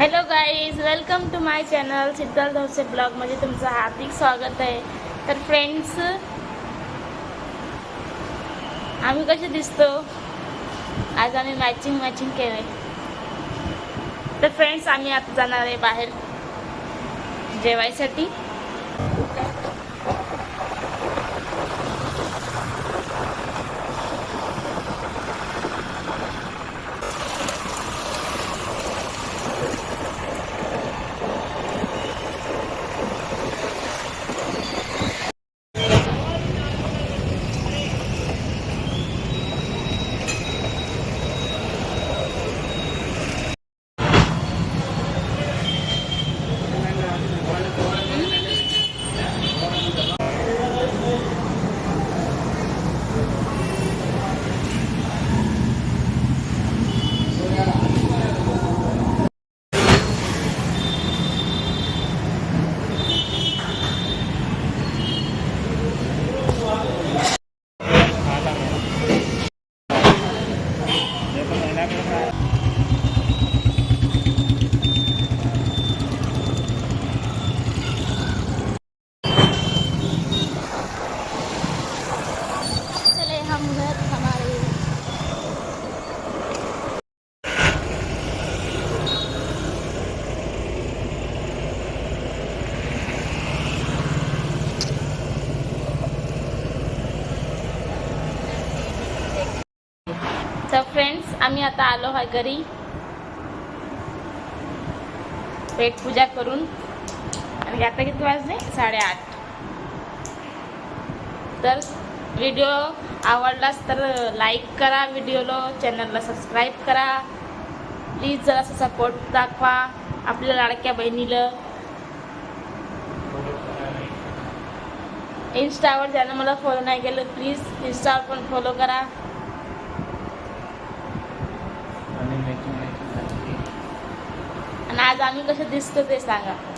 Hello guys welcome to my channel Sheetal Dhose ब्लॉगमध्ये तुमचं हार्दिक स्वागत आहे तर फ्रेंड्स आम्ही कसे दिसतो? आज आम्ही मॅचिंग मॅचिंग केले तर फ्रेंड्स आम्ही आता जाणार आहे बाहेर जेवायसाठी. तर फ्रेंड्स आम्ही आता आलो आहे घरी. पेट पूजा करून. आणि आता किती वाजले? साडेआठ. तर व्हिडिओ आवडलाच तर लाईक करा व्हिडिओला चॅनलला सबस्क्राईब करा. प्लीज जरासा सपोर्ट दाखवा आपल्या लाडक्या बहिणीला. इन्स्टावर ज्यानं मला फॉलो नाही केलं प्लीज इन्स्टावर पण फॉलो करा आणि मॅचिंग मॅचिंग आणि आज आम्ही कसं दिसतो ते सांगा.